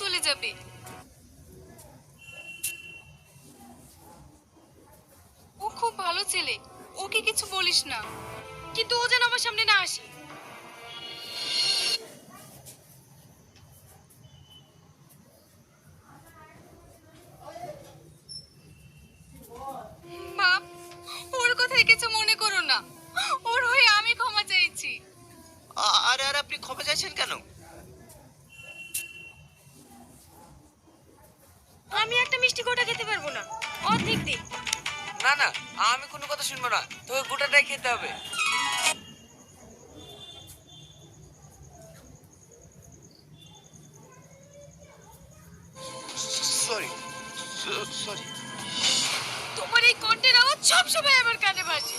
চলে যাবে। ও খুব ভালো ছেলে। ওকে কিছু বলিস না। কিন্তু ও যেন আমার সামনে না আসে। বাপ, ওর কথায় কিছু মনে করো না। ওর হয়ে আমি ক্ষমা চাইছি। আরে, আর, আপনি ক্ষমা চাইছেন কেন? আমি একটা মিষ্টি গোটা খেতে পারব না। অর্ধেক দিন না না আমি কোনো কথা শুনব না। তোকে গোটাটাই খেতে হবে। সরি সরি তোমার এই কণ্ঠের আওয়াজ সব সময় আমার কানে ভাসে।